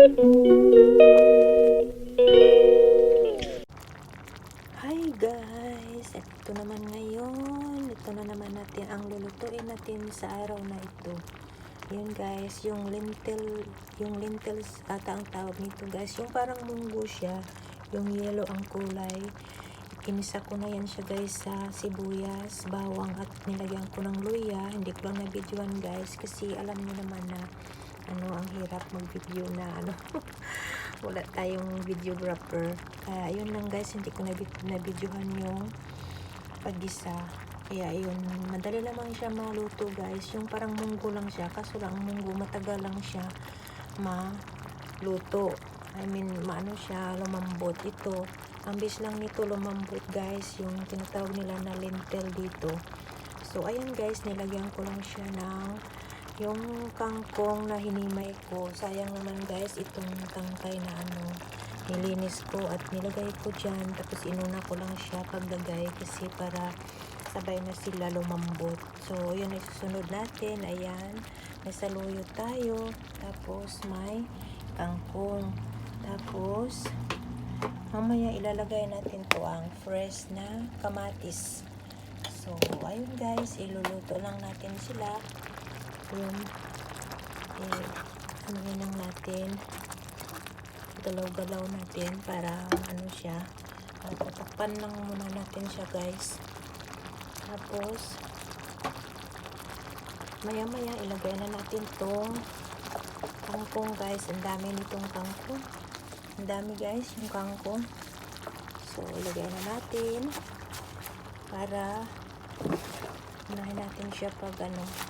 Hi guys! Ito naman ngayon. Ito na naman natin ang lulutuin natin sa araw na ito. Yun guys, yung lentil, yung lentils ata ang tawag nito guys. Yung parang munggo siya, yung yellow ang kulay. Inisa ko na yan siya guys sa sibuyas, bawang at nilagyan ko ng luya. Hindi ko lang na-videoan guys kasi alam niyo naman na ano ang hirap mag-video na ano wala tayong videographer kaya yun lang guys hindi ko nabi- na-videohan yung pagisa. Kaya yun madali lamang siya maluto guys. Yung parang munggo lang siya kaso lang munggo matagal lang siya maluto. I mean maano siya lumambot ito. Base lang nito lumambot guys yung tinatawag nila na lentil dito. So ayun guys nilagyan ko lang siya ng yung kangkong na hinimay ko sayang naman guys itong tangkay na ano nilinis ko at nilagay ko dyan tapos inuna ko lang siya paglagay kasi para sabay na sila lumambot. So yun ay susunod natin ayan may saluyo tayo tapos may kangkong. Tapos mamaya ilalagay natin to ang fresh na kamatis. So ayun guys iluluto lang natin sila yun eh, ano lang natin. Galaw-galaw natin para ano siya. Uh, tatakpan lang muna natin siya guys. Tapos maya maya ilagay na natin tong kangkong guys. Ang dami nitong kangkong. Ang dami guys yung kangkong. So ilagay na natin para unahin natin siya pag ano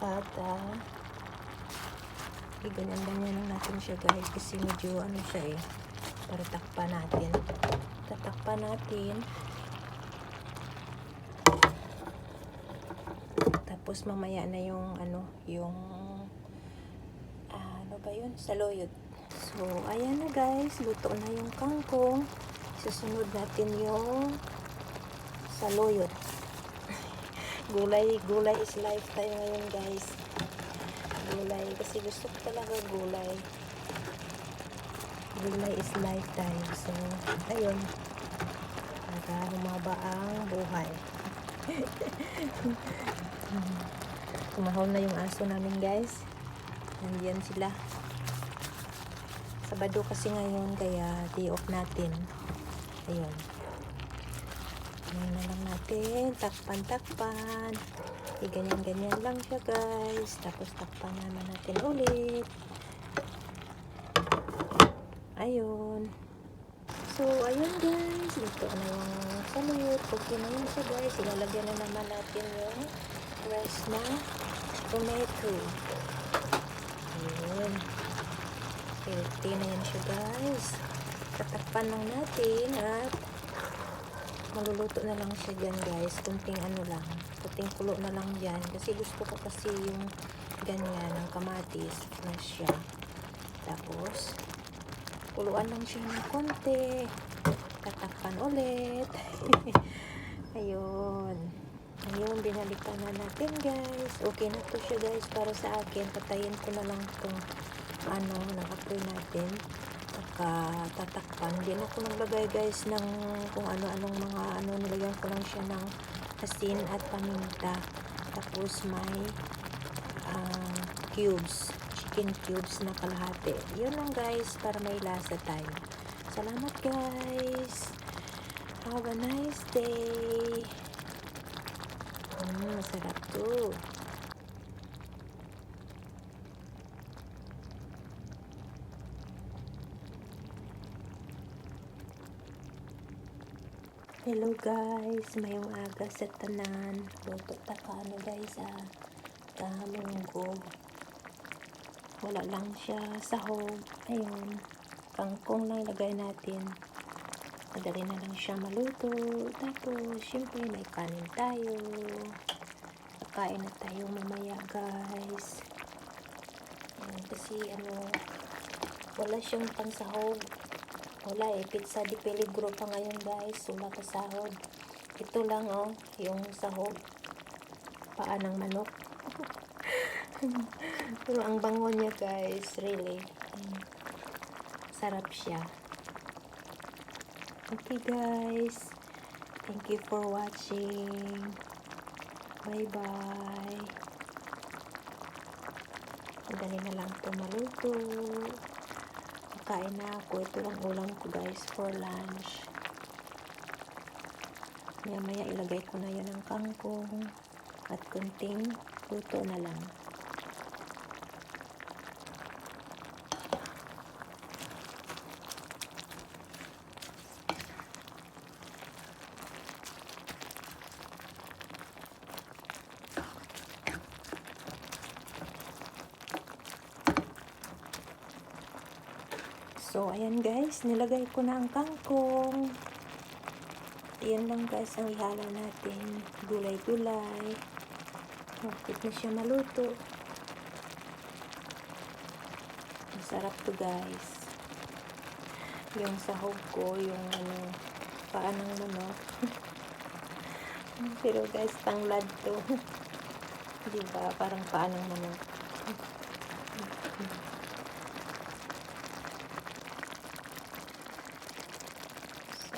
At, uh, ganyan-ganyan lang natin siya guys kasi medyo ano siya eh. Para takpan natin. Tatakpan natin. Tapos mamaya na yung ano yung ah, ano ba yun? Saluyot. So ayan na guys. Luto na yung kangkong. Susunod natin yung saluyot gulay gulay is life tayo ngayon guys. Gulay kasi gusto ko talaga gulay. Gulay is life tayo so ayun. Para humaba ang buhay? Tumahol na yung aso namin guys. Nandiyan sila. Sabado kasi ngayon kaya day off natin. Ayun natin. Takpan-takpan. E, ganyan-ganyan lang siya, guys. Tapos takpan naman natin ulit. Ayun. So, ayun, guys. Ito na yung saluyot. Okay na yun siya, guys. Ilalagyan na naman natin yung fresh na tomato. Ayun. Healthy na yan siya, guys. Tatakpan lang natin at maluluto na lang siya dyan guys. Kunting ano lang. Kunting kulo na lang dyan. Kasi gusto ko kasi yung ganyan ng kamatis fresh siya. Tapos kuluan lang siya ng konti. Tatakpan ulit. Ayun. Ayun binalikan na natin guys. Okay na to siya guys para sa akin. Patayin ko na lang itong ano nakapoy natin saka tatakpan. Hindi na ako naglagay guys ng kung ano-anong mga ano nilagyan ko lang siya ng asin at paminta. Tapos may uh, cubes, chicken cubes na kalahati. Yun lang guys para may lasa tayo. Salamat guys. Have a nice day. Mm, masarap to. Hello guys, mayong aga sa tanan. Luto ta ka ano guys ah. Kamunggo. Wala lang siya sahog. Ayun. Kangkong lang ilagay natin. Madali na lang siya maluto. Tapos, syempre may kanin tayo. Kakain na tayo mamaya guys. Ayun, kasi ano, wala siyang pansahog. Wala eh, pizza di peligro pa ngayon guys. Wala pa sahod. Ito lang oh, yung sahog. Paa ng manok. Pero ang bango niya guys, really. Mm. Sarap siya. Okay guys. Thank you for watching. Bye-bye. Madali na lang ito maluto. Makain na ako. Ito lang ulam ko guys for lunch. Maya maya ilagay ko na yun ang kangkong at kunting luto na lang. So, ayan guys, nilagay ko na ang kangkong. Ayan lang guys ang ihala natin. Gulay-gulay. Bakit na siya maluto. Masarap to guys. Yung sahog ko, yung ano, paa ng manok. Pero guys, tanglad to. diba? Parang paa ng manok.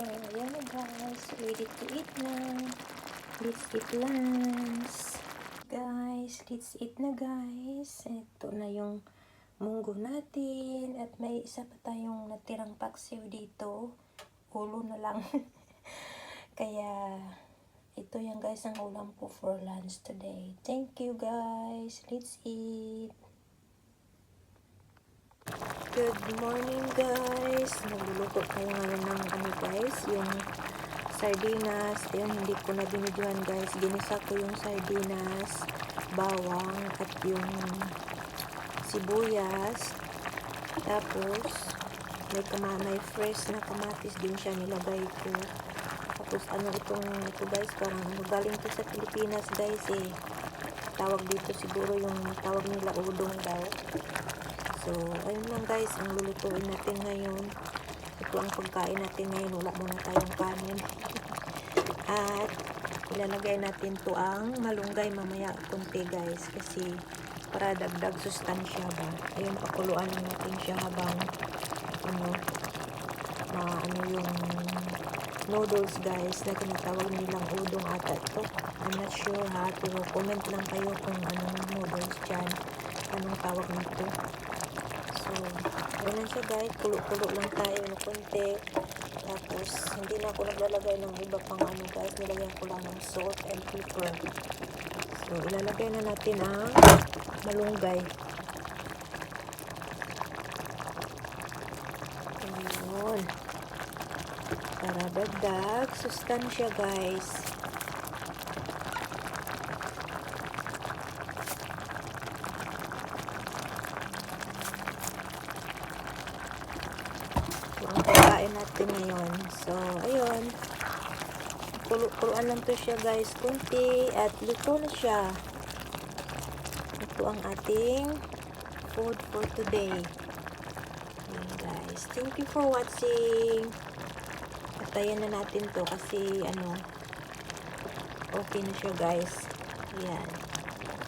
So, ayan na guys. Ready to eat na. Let's eat lunch. Guys, let's eat na guys. Ito na yung munggo natin. At may isa pa tayong natirang paksiw dito. Ulo na lang. Kaya, ito yan guys ang ulam ko for lunch today. Thank you guys. Let's eat. Good morning guys. Nagluluto tayo ngayon ng ano guys, yung sardinas. Ayun, hindi ko na binidyohan guys. Ginisa ko yung sardinas, bawang, at yung sibuyas. Tapos, may, kama, may fresh na kamatis din siya nilagay ko. Tapos, ano itong, ito guys, parang ano, galing to sa Pilipinas guys eh. Tawag dito siguro yung tawag nila udong daw. So, ayun lang guys, ang lulutuin natin ngayon. Ito ang pagkain natin ngayon. Wala muna tayong kanin. At, ilalagay natin to ang malunggay mamaya konti guys. Kasi, para dagdag sustansya ba. Ayun, pakuluan natin siya habang, ano, na ano yung noodles guys na tinatawag nilang udong ata ito. I'm not sure ha, pero comment lang kayo kung anong noodles dyan. Anong tawag nito. So, ganun siya guys. Kulo-kulo lang tayo ng konti. Tapos, hindi na ako naglalagay ng iba pang ano guys. Nilagyan ko lang ng salt and pepper. So, ilalagay na natin ang malunggay. Ayun. Para dagdag sustansya guys. ang pagkain natin ngayon. So, ayun. Kulo-kuloan lang to siya guys. Kunti. At luto na siya. Ito ang ating food for today. Ayan guys. Thank you for watching. Patayin na natin to kasi ano okay na siya guys. Ayan.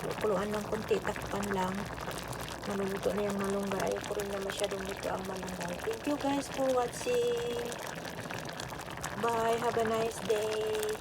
Kulo-kuloan lang kunti. Takpan lang maluluto na yung malunggay. Ayoko rin na masyadong luto ang malunggay. Thank you guys for watching. Bye. Have a nice day.